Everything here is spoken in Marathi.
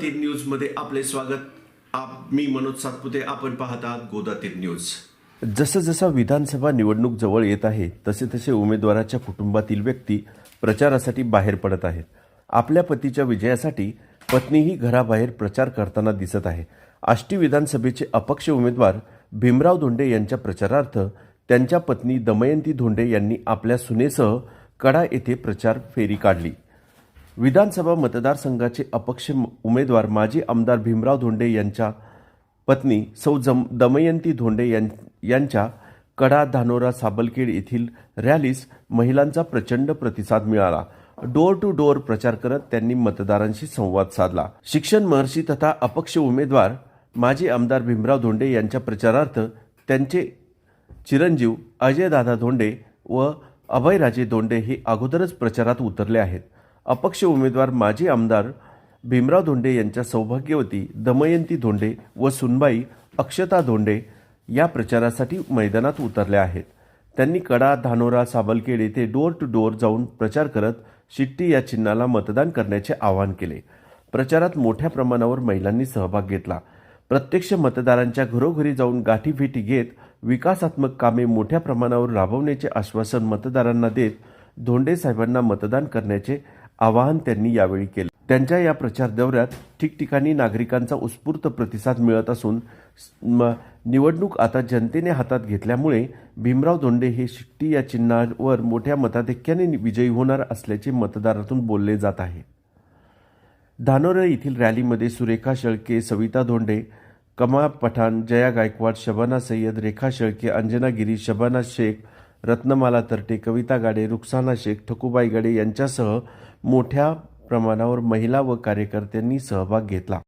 गोदातीर न्यूजमध्ये आपले स्वागत. आप मी मनोज सातपुते आपण पाहत आहात गोदातीर न्यूज. जसं जसं विधानसभा निवडणूक जवळ येत आहे तसे तसे उमेदवाराच्या कुटुंबातील व्यक्ती प्रचारासाठी बाहेर पडत आहेत. आपल्या पतीच्या विजयासाठी पत्नीही घराबाहेर प्रचार करताना दिसत आहे. आष्टी विधानसभेचे अपक्ष उमेदवार भीमराव धोंडे यांच्या प्रचारार्थ त्यांच्या पत्नी दमयंती धोंडे यांनी आपल्या सुनेसह कडा येथे प्रचार फेरी काढली. विधानसभा मतदारसंघाचे अपक्ष उमेदवार माजी आमदार भीमराव धोंडे यांच्या पत्नी सौ जम दमयंती धोंडे यां यांच्या कडा धानोरा साबलखेड येथील रॅलीस महिलांचा प्रचंड प्रतिसाद मिळाला. डोअर टू डोअर प्रचार करत त्यांनी मतदारांशी संवाद साधला. शिक्षण महर्षी तथा अपक्ष उमेदवार माजी आमदार भीमराव धोंडे यांच्या प्रचारार्थ त्यांचे चिरंजीव अजयदादा धोंडे व अभयराजे धोंडे हे अगोदरच प्रचारात उतरले आहेत. अपक्ष उमेदवार माजी आमदार भीमराव धोंडे यांच्या सौभाग्यवती दमयंती धोंडे व सुनबाई अक्षता धोंडे या प्रचारासाठी मैदानात उतरल्या आहेत. त्यांनी कडा धानोरा साबलखेड येथे डोअर टू डोअर जाऊन प्रचार करत शिट्टी या चिन्हाला मतदान करण्याचे आवाहन केले. प्रचारात मोठ्या प्रमाणावर महिलांनी सहभाग घेतला. प्रत्यक्ष मतदारांच्या घरोघरी जाऊन गाठीभेटी घेत विकासात्मक कामे मोठ्या प्रमाणावर राबवण्याचे आश्वासन मतदारांना देत धोंडे साहेबांना मतदान करण्याचे आवाहन त्यांनी यावेळी केले. त्यांच्या या प्रचार दौऱ्यात ठिकठिकाणी नागरिकांचा उत्स्फूर्त प्रतिसाद मिळत असून निवडणूक आता जनतेने हातात घेतल्यामुळे भीमराव धोंडे हे शिट्टी या चिन्हावर मोठ्या मताधिक्याने विजयी होणार असल्याचे मतदारातून बोलले जात आहे. धानोरा येथील रॅलीमध्ये सुरेखा शेळके सविता धोंडे कमा पठाण जया गायकवाड शबाना सय्यद रेखा शेळके अंजना गिरी शबाना शेख रत्नमाला तरटे कविता गाडे रुखसाना शेख ठकूबाई गाडे यांच्यासह मोठ्या प्रमाणावर महिला व कार्यकर्त्यांनी सहभाग घेतला.